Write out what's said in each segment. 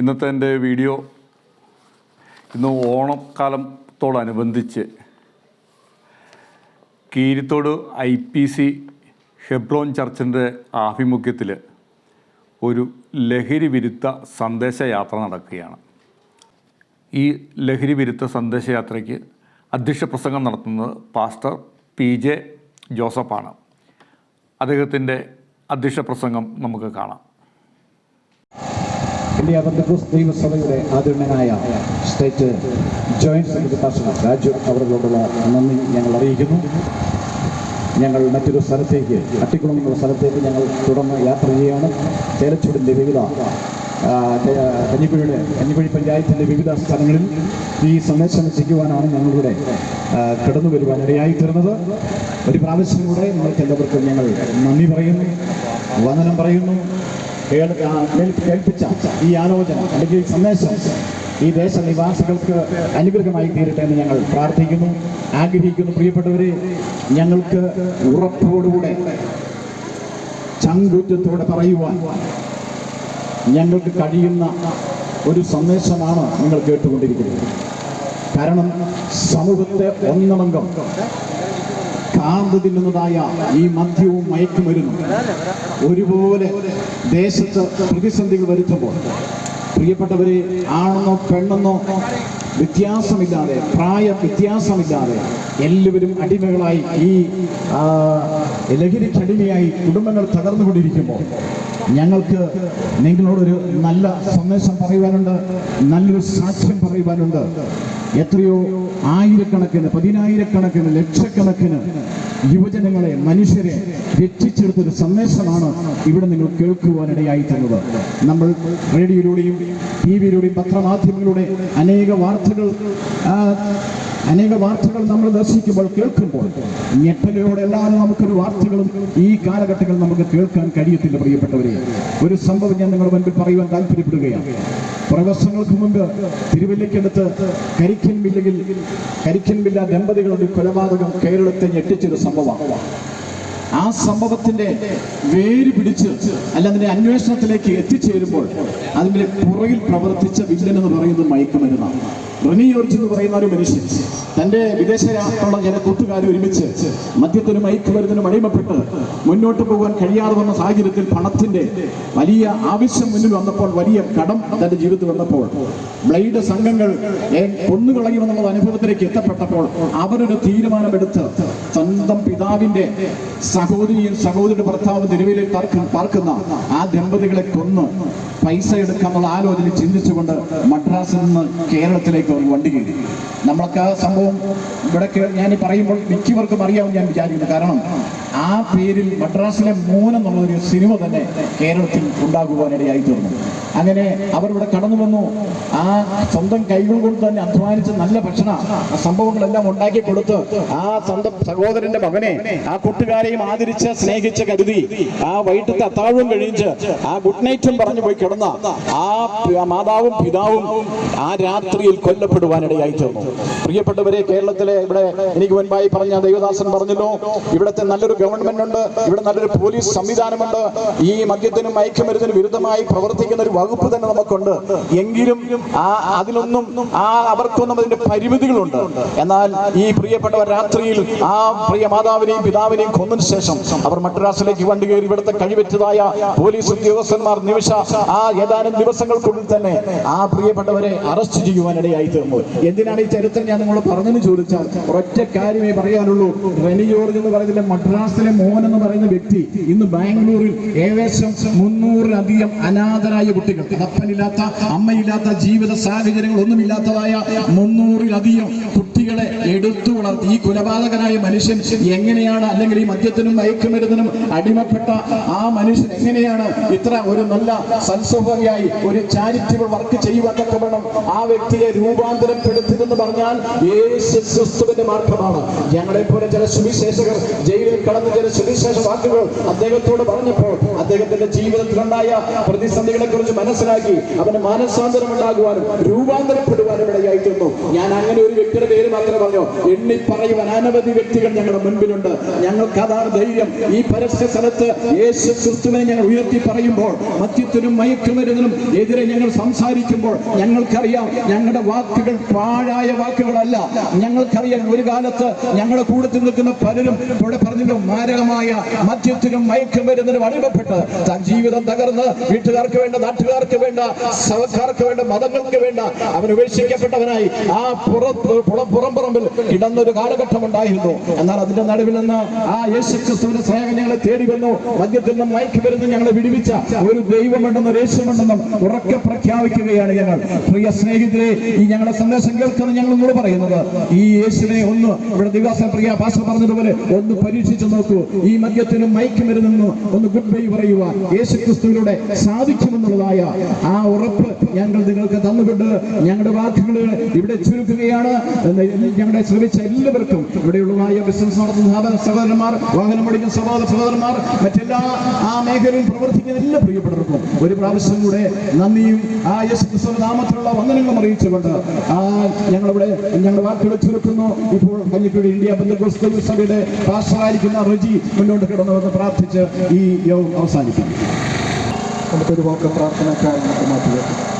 ഇന്നത്തെ എന്റെ വീഡിയോ ഇന്ന് ഓണക്കാലത്തോടനുബന്ധിച്ച് Keerithodu I P C Hebron ചർച്ചിന്റെ ആഭിമുഖ്യത്തിൽ ഒരു ലഹരി വിരുദ്ധ സന്ദേശയാത്ര നടക്കുകയാണ്. ഈ ലഹരി വിരുദ്ധ സന്ദേശയാത്രയ്ക്ക് അധ്യക്ഷ പ്രസംഗം നടത്തുന്നത് പാസ്റ്റർ പി ജെ ജോസഫാണ്. അദ്ദേഹത്തിന്റെ അധ്യക്ഷ പ്രസംഗം നമുക്ക് കാണാം. ഇന്ത്യ ബന്ധുക്കൂസ് ദൈവസഭയുടെ ആദരണീയനായ സ്റ്റേറ്റ് ജോയിന്റ് സെക്രട്ടറി രാജു അവരോടുള്ള നന്ദി ഞങ്ങൾ അറിയിക്കുന്നു. ഞങ്ങൾ മറ്റൊരു സ്ഥലത്തേക്ക് അട്ടിക്കുളം എന്നുള്ള സ്ഥലത്തേക്ക് ഞങ്ങൾ തുടർന്ന് യാത്ര ചെയ്യുകയാണ്. ചേലച്ചൂടിന്റെ വിവിധ കഞ്ഞിക്കുഴിയുടെ കഞ്ഞിക്കുഴി പഞ്ചായത്തിന്റെ വിവിധ സ്ഥലങ്ങളിൽ ഈ സന്ദേശം എത്തിക്കുവാനാണ് ഞങ്ങളിവിടെ കടന്നു വരുവാൻ ഇടയായിത്തീർന്നത്. ഒരു പ്രാവശ്യം കൂടെ നിങ്ങൾക്ക് എല്ലാവർക്കും ഞങ്ങൾ നന്ദി പറയുന്നു വന്ദനം പറയുന്നു. കേൾപ്പിച്ച ഈ ആലോചന അല്ലെങ്കിൽ സന്ദേശം ഈ ദേശനിവാസികൾക്ക് അനുഗ്രഹമായി തീരട്ടെ എന്ന് ഞങ്ങൾ പ്രാർത്ഥിക്കുന്നു. ആഗ്രഹിക്കുന്നു. പ്രിയപ്പെട്ടവരെ ഞങ്ങൾക്ക് ഉറപ്പോടുകൂടെ ചങ്കുറ്റത്തോടെ പറയുവാൻ ഞങ്ങൾക്ക് കഴിയുന്ന ഒരു സന്ദേശമാണ് നിങ്ങൾ കേട്ടുകൊണ്ടിരിക്കുന്നത്. കാരണം സമൂഹത്തെ ഒന്നടങ്കം കാന്തു തിന്നുന്നതായ ഈ മദ്യവും മയക്കുമരുന്നും ഒരുപോലെ ദേശത്ത് പ്രതിസന്ധികൾ വരുത്തുമ്പോൾ പ്രിയപ്പെട്ടവരെ ആണെന്നോ പെണ്ണെന്നോ വ്യത്യാസമില്ലാതെ പ്രായ വ്യത്യാസമില്ലാതെ എല്ലാവരും അടിമകളായി ഈ ലഹരിക്കടിമയായി കുടുംബങ്ങൾ തകർന്നുകൊണ്ടിരിക്കുമ്പോൾ ഞങ്ങൾക്ക് നിങ്ങളോടൊരു നല്ല സന്ദേശം പറയുവാനുണ്ട് നല്ലൊരു സാക്ഷ്യം പറയുവാനുണ്ട്. എത്രയോ ആയിരക്കണക്കിന് പതിനായിരക്കണക്കിന് ലക്ഷക്കണക്കിന് യുവജനങ്ങളെ മനുഷ്യരെ രക്ഷിച്ചെടുത്തൊരു സന്ദേശമാണ് ഇവിടെ നിങ്ങൾ കേൾക്കുവാനിടയായി തന്നത്. നമ്മൾ റേഡിയോയിലൂടെയും ടി വിയിലൂടെയും പത്രമാധ്യമങ്ങളിലൂടെ അനേക വാർത്തകൾ അനേക വാർത്തകൾ നമ്മൾ ദർശിക്കുമ്പോൾ കേൾക്കുമ്പോൾ ഞെട്ടലയോടെ എല്ലാം നമുക്കൊരു വാർത്തകളും ഈ കാലഘട്ടങ്ങളിൽ നമുക്ക് കേൾക്കാൻ കഴിയത്തില്ല പ്രിയപ്പെട്ടവരെ. ഒരു സംഭവം ഞാൻ നിങ്ങളുടെ മുൻപിൽ പറയുവാൻ താല്പര്യപ്പെടുകയാണ്. കുറെ വർഷങ്ങൾക്ക് മുമ്പ് തിരുവല്ലയ്ക്കടുത്ത് കരിക്കൻ മില്ലയിൽ കരിക്കൻ മില്ല ദമ്പതികളുടെ കൊലപാതകം കേരളത്തെ ഞെട്ടിച്ചൊരു സംഭവമാണ്. ആ സംഭവത്തിന്റെ വേര് പിടിച്ച് അല്ല അതിന്റെ അന്വേഷണത്തിലേക്ക് എത്തിച്ചേരുമ്പോൾ അതിന്റെ പുറകിൽ പ്രവർത്തിച്ച വില്ലൻ എന്ന് പറയുന്നത് മയക്കുമരുന്നാണ്. റെനി ജോർജ് എന്ന് പറയുന്ന ഒരു മനുഷ്യൻ. തന്റെ വിദേശ രാജ്യത്തുള്ള ചില കൂട്ടുകാർ ഒരുമിച്ച് മദ്യത്തിനും മയക്കുമരുന്നിനും അടിമപ്പെട്ട് മുന്നോട്ട് പോകാൻ കഴിയാതെ വന്ന സാഹചര്യത്തിൽ പണത്തിന്റെ വലിയ ആവശ്യം മുന്നിൽ വന്നപ്പോൾ വലിയ കടം തന്റെ ജീവിതത്തിൽ വന്നപ്പോൾ ബ്ലൈഡ് സംഘങ്ങൾ കൊന്നുകളയുമെന്നുള്ള അനുഭവത്തിലേക്ക് എത്തപ്പെട്ടപ്പോൾ അവരൊരു തീരുമാനമെടുത്ത് സ്വന്തം പിതാവിന്റെ സഹോദരിയും സഹോദരിയുടെ ഭർത്താവ് തെരുവിലെ പാർക്കുന്ന ആ ദമ്പതികളെ കൊന്ന് പൈസ എടുക്കാമെന്നുള്ള ആലോചന ചിന്തിച്ചുകൊണ്ട് മദ്രാസിൽ നിന്ന് കേരളത്തിലേക്ക് അവർ വണ്ടി കയറി നമ്മളൊക്കെ ആ സംഭവം ഇവിടെ ഞാൻ പറയുമ്പോൾ മിക്കവർക്കും അറിയാമെന്ന് ഞാൻ വിചാരിക്കുന്നു. കാരണം ആ പേരിൽ മദ്രാസിലെ മൂനെന്നുള്ളൊരു സിനിമ തന്നെ കേരളത്തിൽ ഉണ്ടാകുവാനിടയായി തീർന്നു. അങ്ങനെ അവരിവിടെ കടന്നു വന്നു. ആ സ്വന്തം കൈകൾ കൊണ്ട് തന്നെ അധ്വാനിച്ച് നല്ല ഭക്ഷണ സംഭവങ്ങളെല്ലാം ഉണ്ടാക്കി കൊടുത്ത് ആ സ്വന്തം സഹോദരന്റെ മകനെ ആ കൂട്ടുകാരെയും ആദരിച്ച് സ്നേഹിച്ച് കരുതി ആ വൈകിട്ടത്തെ അത്താഴവും കഴിഞ്ഞ് ആ ഗുഡ് നൈറ്റും പറഞ്ഞു പോയി കിടന്ന ആ മാതാവും പിതാവും ആ രാത്രിയിൽ കൊല്ലപ്പെടുവാനിടയായി തീർന്നു. പ്രിയപ്പെട്ടവരെ കേരളത്തിലെ ഇവിടെ എനിക്ക് മുൻപായി പറഞ്ഞ ദേവദാസൻ പറഞ്ഞല്ലോ ഇവിടുത്തെ നല്ലൊരു ഗവൺമെന്റ് ഉണ്ട് ഇവിടെ നല്ലൊരു പോലീസ് സംവിധാനമുണ്ട് ഈ മദ്യത്തിനും മയക്കുമരുന്നിനും വിരുദ്ധമായി പ്രവർത്തിക്കുന്ന ഒരു വകുപ്പ് തന്നെ നമുക്കുണ്ട്. എങ്കിലും ആ അതിനൊന്നും ആ അവർക്കൊന്നും അതിന്റെ പരിമിതികളുണ്ട്. എന്നാൽ ഈ പ്രിയപ്പെട്ടവർ രാത്രിയിൽ ആ പ്രിയ മാതാവിനെയും പിതാവിനെയും കൊന്നതിന് ശേഷം അവർ മദ്രാസിലേക്ക് വണ്ടി കയറി ഇവിടുത്തെ കഴിവെച്ചതായ പോലീസ് ഉദ്യോഗസ്ഥന്മാർ നിമിഷ ആ ഏതാനും ദിവസങ്ങൾക്കുള്ളിൽ തന്നെ ആ പ്രിയപ്പെട്ടവരെ അറസ്റ്റ് ചെയ്യുവാനിടയായി തീർന്നു. എന്തിനാണ് ഈ ചരിത്രം ഞാൻ നിങ്ങൾ പറഞ്ഞെന്ന് ചോദിച്ചാൽ ഒറ്റ കാര്യമേ പറയാനുള്ളൂ. റെനി ജോർജ് എന്ന് പറയുന്ന മദ്രാസിലെ മോഹൻ എന്ന് പറയുന്ന വ്യക്തി ഇന്ന് ബാംഗ്ലൂരിൽ ഏകദേശം മുന്നൂറിലധികം അനാഥരായ കുട്ടികൾ അപ്പനില്ലാത്ത അമ്മയില്ലാത്ത ജീവിത സാഹചര്യങ്ങൾ ഒന്നുമില്ലാത്തതായ മുന്നൂറിലധികം കുട്ടികളെ എടുത്തു വളർത്തി. ഈ കൊലപാതകനായ മനുഷ്യൻ എങ്ങനെയാണ് അല്ലെങ്കിൽ ഈ മദ്യത്തിനും മയക്കുമരുന്നിനും അടിമപ്പെട്ട ആ മനുഷ്യൻ എങ്ങനെയാണ് ഇത്ര ഒരു നല്ല സൽസ്വഭാവിയായി ഒരു ചാരിറ്റബിൾ വർക്ക് ചെയ്യുവാൻ തക്കവണ്ണം ആ വ്യക്തിയെ രൂപാന്തരപ്പെടുത്തിയെന്ന് പറഞ്ഞാൽ ക്രിസ്തുവിന്റെ മാർഗമാണ്. ഞങ്ങളെ പോലെ ചില സുവിശേഷകർ ജയിലിൽ കടന്ന് ചില സുവിശേഷ വാക്കുകൾ അദ്ദേഹത്തോട് പറഞ്ഞപ്പോൾ അദ്ദേഹത്തിന്റെ ജീവിതത്തിലുണ്ടായ പ്രതിസന്ധികളെ കുറിച്ച് മനസ്സിലാക്കി. അവന് മാനസാന്തരം ഉണ്ടാകുവാനും രൂപാന്തരപ്പെടുവാനും ഇടയായിത്തീർന്നു. ഞാൻ അങ്ങനെ ഒരു വ്യക്തിയുടെ പേര് മാത്രമേ പറഞ്ഞു എണ്ണി പറയുവാൻ അനവധി വ്യക്തികൾ ഞങ്ങളുടെ മുൻപിലുണ്ട്. ഞങ്ങൾക്ക് അതാണ് ധൈര്യം. ഈ പരസ്യ സ്ഥലത്ത് യേശു ക്രിസ്തുവിനെ ഞങ്ങൾ ഉയർത്തി പറയുമ്പോൾ മദ്യത്തിനും മയക്കുമരുന്നിനും എതിരെ ഞങ്ങൾ സംസാരിക്കുമ്പോൾ ഞങ്ങൾക്കറിയാം ഞങ്ങളുടെ വാക്കുകൾ പാഴായ വാക്കുകളല്ല. ഞങ്ങൾക്കറിയാം ഒരു കാലത്ത് ഞങ്ങളുടെ കൂടത്തിൽ നിൽക്കുന്ന പലരും ഇവിടെ പറഞ്ഞിട്ടും മാരകമായ മദ്യത്തിനും മയക്കുമരുന്നിനും അടിമപ്പെട്ട് ജീവിതം തകർന്ന് വീട്ടുകാർക്ക് വേണ്ട നാട്ടുകാർക്ക് വേണ്ട സവക്കാർക്ക് വേണ്ട മതങ്ങൾക്ക് വേണ്ട അവൻ ഉപേക്ഷിക്കപ്പെട്ടവനായി. ആ പുറത്ത് പുറം പുറംപുറമ്പിൽ കിടന്നൊരു കാലഘട്ടം ഉണ്ടായിരുന്നു എന്നാൽ അതിന്റെ നടുവിൽ നിന്ന് ആ യേശു ക്രിസ്തുവിന്റെ സ്നേഹം ഞങ്ങളെ തേടി വന്നു. മദ്യത്തിൽ നിന്നും മയക്കുമരുന്ന് ഞങ്ങളെ വിടുവിച്ച ഒരു ദൈവമുണ്ടെന്നും ഒരു ഉറക്കെ പ്രഖ്യാപിക്കുകയാണ് ഞങ്ങൾ. പ്രിയ സ്നേഹിതരെ ഈ ഞങ്ങളുടെ സന്ദേശം കേൾക്കുന്ന ഞങ്ങൾ നിങ്ങൾ പറയുന്നത് ഈ യേശുവിനെ ഒന്ന് ഇവിടെ ദിവസ പ്രിയ ഭാഷ പറഞ്ഞതുപോലെ ഒന്ന് പരീക്ഷിച്ചു നോക്കൂ. ഈ മദ്യത്തിനും മയക്കുമരുന്നെന്ന് ഒന്ന് ഗുഡ് ബൈ പറയുക. യേശു ക്രിസ്തുവിലൂടെ സാധിക്കുമെന്നുള്ളതായ ആ ഉറപ്പ് ഞങ്ങൾ നിങ്ങൾക്ക് തന്നുകൊണ്ട് ഞങ്ങളുടെ വാക്കുകൾ ഇവിടെ ചുരുക്കുകയാണ്. ഞങ്ങളുടെ ശ്രമിച്ച എല്ലാവർക്കും ഇവിടെയുള്ളതായ ബിസിനസ് നടത്തുന്ന സഹോദരന്മാർ വാഹനം പഠിക്കുന്ന സഹോദര സഹോദരന്മാർ മറ്റെല്ലാ ആ മേഖലയിൽ പ്രവർത്തിക്കുന്ന എല്ലാ പ്രിയപ്പെട്ടവർക്കും ഒരു പ്രാവശ്യം കൂടെ നന്ദിയും ആ യേശു ക്രിസ്തു നാമത്തിലുള്ള വന്ദനങ്ങളും അറിയിച്ചുകൊണ്ട് ആ ഞങ്ങളിവിടെ ഞങ്ങളുടെ വാക്കുകൾ ചുരുക്കുന്നു. ഇപ്പോൾ കഞ്ഞിക്കുഴി ഇന്ത്യ ബന്ധുക്കോസ്തൽ സഭയുടെ പാസ്റ്ററായിരിക്കുന്ന റജി മുന്നോട്ട് കിടന്നുവെന്ന് പ്രാർത്ഥിച്ച് ഈ യോഗം അവസാനിപ്പിക്കും നമുക്കൊരു വാക്ക് മാറ്റി നമുക്ക്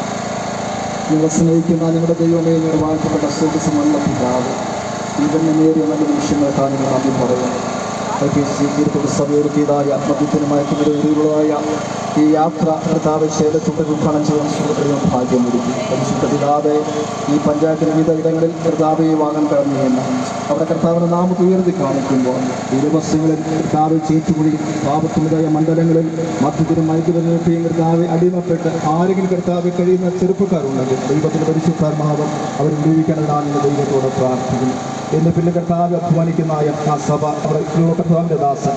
നിങ്ങളെ സ്നേഹിക്കുന്ന നിങ്ങളുടെ ദൈവമേ നിങ്ങളുടെ വാഴ്ത്തപ്പെട്ട നല്ല പിതാവ്. ഇവന്റെ നേരിയ നല്ല നിമിഷങ്ങൾക്കാണ് നിങ്ങൾ നന്ദി പറയുന്നത്. തീർത്തോട് സഭയൊരുക്കിയതായ മദ്യത്തിന് മയക്കുമരുന്നതായ ഈ യാത്ര കർത്താവ് ശേലത്തുണ്ട് ഉദ്ഘാടനം ചെയ്യാൻ സുഹൃത്തുക്കളും ഭാഗ്യമൊരുക്കി പരിശുദ്ധ പിതാവെ ഈ പഞ്ചായത്തിന് വിവിധ ഇടങ്ങളിൽ കർത്താവ് ഈ വാഹനം കടന്നു ചെയ്യുന്ന അവിടെ കർത്താവിനെ നാം ഉയർത്തി കാണിക്കുമ്പോൾ ഈ ദിവസങ്ങളിൽ കർത്താവ് ചേറ്റുകുഴി പാപത്തിന്റെതായ മണ്ഡലങ്ങളിൽ മധ്യത്തിനും മയക്കുമരുന്നിനെയും കർത്താവ് അടിമപ്പെട്ട് ആരെങ്കിലും കർത്താവ് കഴിയുന്ന ചെറുപ്പക്കാരുണ്ടെങ്കിൽ ദൈവത്തിന്റെ പരിശുദ്ധാത്മാവം അവർ ഉപയോഗിക്കേണ്ടതാണ് ദൈവത്തോട് പ്രാർത്ഥിക്കുന്നു. എന്നെ പിന്നെ കർത്താവ് അധ്വാനിക്കുന്ന ആ സഭ അവിടെ കർത്താവിന്റെ ദാസൻ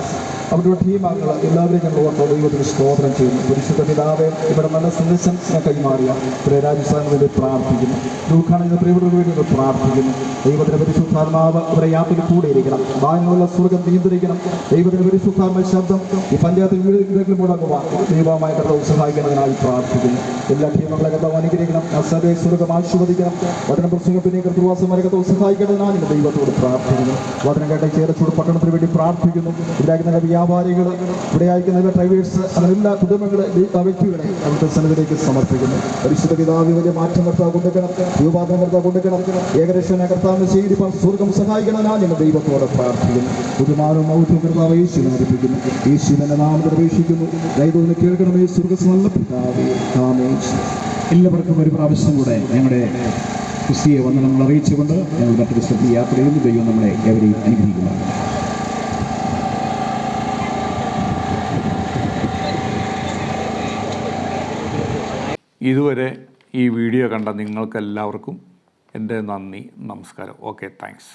അവരുടെ ടീമാങ്ങൾ എല്ലാവരെയും ഞങ്ങൾ ഓർത്ത് ദൈവത്തിന് സ്തോത്രം ചെയ്യുന്നു പരിശുദ്ധ പിതാവെ ഇവിടെ നല്ല സന്ദേശം ഞാൻ കൈമാറിയ. രാജസ്ഥാന് വേണ്ടി പ്രാർത്ഥിക്കുന്നു. ദുഃഖാണ് പ്രിയപ്പെട്ടവർക്ക് വേണ്ടി ഞങ്ങൾ പ്രാർത്ഥിക്കുന്നു. ദൈവത്തിന്റെ പരിശുദ്ധാത്മാവ് അവരെ യാത്ര കൂടെ ഇരിക്കണം. വായനയുള്ള സ്വർഗം നിയന്ത്രിക്കണം. ദൈവത്തിന്റെ പരിശുദ്ധാത്മ ശബ്ദം ഈ പഞ്ചായത്ത് വീടുകളിൽ മുടങ്ങുവാൻ ദൈവമായ കർത്താവ് സഹായിക്കുന്നതിനായി പ്രാർത്ഥിക്കുന്നു. എല്ലാ ടീമുകളെ കർത്താവ് അനുഗ്രഹിക്കണം. അസഭയെ സഭയെ സ്വർഗം ആശീർവദിക്കണം. വചന പ്രസംഗത്തിനെ കൃത്യവാസമായ കർത്താവ് സഹായിക്കേണ്ടതിനാണ് ദൈവത്തോട് പ്രാർത്ഥിക്കുന്നു. വചനം കേട്ട ചേരച്ചൂട് പട്ടണത്തിന് വേണ്ടി പ്രാർത്ഥിക്കുന്നു. ഇവിടെ അയക്കുന്ന വ്യാപാരികൾ ഇവിടെ അയക്കുന്ന ഡ്രൈവേഴ്സ് അതിലെല്ലാ കുടുംബങ്ങളെ ആ വ്യക്തികളെ അവിടുത്തെ സന്നിധിയിലേക്ക് സമർപ്പിക്കുന്നു. പരിശുദ്ധ പിതാവ് വലിയ മാറ്റം കർത്താവ് കൊണ്ടുവരണം. രൂപാന്തരം കർത്താവ് കൊണ്ടുവരണം. ഏകദേശം കർത്താവിനെ സ്വീകരിപ്പാൻ സ്വർഗം സഹായിക്കണമെന്നാണ് ഞങ്ങൾ ദൈവത്തോടെ പ്രാർത്ഥിക്കുന്നു. പുതുമാനവും മൗത്വം കർത്താവ് യേശു അർപ്പിക്കുന്നു. യേശുവിന്റെ നാമത്തിൽ അപേക്ഷിക്കുന്നു. ദൈവത്തിന് കേൾക്കണമേ സ്വർഗസ് നല്ല പിതാവേ. എല്ലാവർക്കും ഒരു പ്രാവശ്യം കൂടെ ഞങ്ങളുടെ ക്രിസ്തീയ വന്ദനങ്ങൾ അറിയിച്ചുകൊണ്ട് ഞങ്ങൾ മറ്റൊരു സ്ഥലത്ത് യാത്ര ചെയ്യുന്നു ദൈവം നമ്മളെ എവരെയും അനുഗ്രഹിക്കുന്നു ഇതുവരെ ഈ വീഡിയോ കണ്ട നിങ്ങൾക്കെല്ലാവർക്കും എന്റെ നന്ദി നമസ്കാരം. Okay thanks.